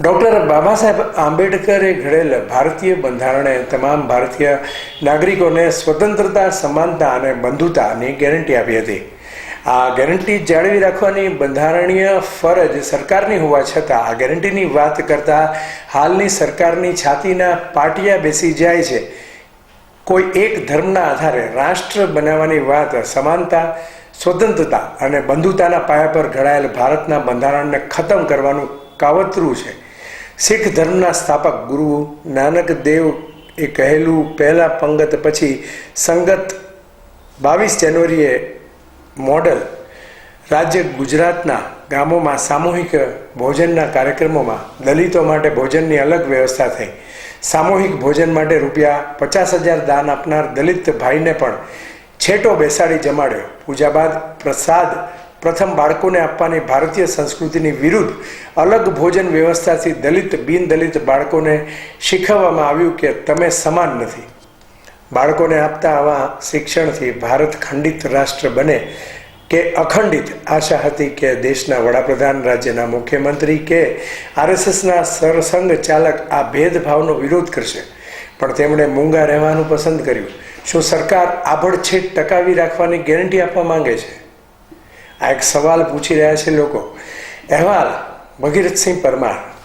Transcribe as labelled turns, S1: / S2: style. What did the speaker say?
S1: Doctor Baba Saheb આંબેડકરે ઘડેલ ભારતીય બંધારણે તમામ ભારતીય નાગરિકોને સ્વતંત્રતા, સમાનતા અને બંધુતાની ગેરંટી આપી હતી. આ ગેરંટી જાળવી રાખવાની બંધારણીય ફરજ સરકારની હોવા છતાં આ ગેરંટીની વાત કરતા હાલની સરકારની છાતીના પાટિયા બેસી જાય છે. કોઈ એક ધર્મના આધારે રાષ્ટ્ર બનાવવાની વાત સમાનતા, સ્વતંત્રતા અને બંધુતાના પાયા પર ઘડાયેલ ભારતના બંધારણને ખતમ કરવાનું કાવતરું છે. શીખ ધર્મના સ્થાપક ગુરુ નાનક દેવ એ કહેલું પહેલા પંગત પછી સંગત બાવીસ જાન્યુઆરીએ મોડલ રાજ્ય ગુજરાતના ગામોમાં સામૂહિક ભોજનના કાર્યક્રમોમાં દલિતો માટે ભોજનની અલગ વ્યવસ્થા થઈ. સામૂહિક ભોજન માટે રૂપિયા પચાસ હજાર દાન આપનાર દલિત ભાઈને પણ છેટો બેસાડી જમાડ્યો. પૂજા બાદ પ્રસાદ પ્રથમ બાળકોને આપવાની ભારતીય સંસ્કૃતિની વિરુદ્ધ અલગ ભોજન વ્યવસ્થાથી દલિત બિન દલિત બાળકોને શીખવવામાં આવ્યું કે તમે સમાન નથી. બાળકોને આપતા આવા શિક્ષણથી ભારત ખંડિત રાષ્ટ્ર બને કે અખંડિત, આશા હતી કે દેશના વડાપ્રધાન, રાજ્યના મુખ્યમંત્રી કે આરએસએસના સરસંઘ ચાલક આ ભેદભાવનો વિરોધ કરશે. પણ તેમણે મૂંગા રહેવાનું પસંદ કર્યું. શું સરકાર આભડછેટ ટકાવી રાખવાની ગેરંટી આપવા માંગે છે? આ એક સવાલ પૂછી રહ્યા છે લોકો. અહેવાલ ભગીરથસિંહ પરમાર.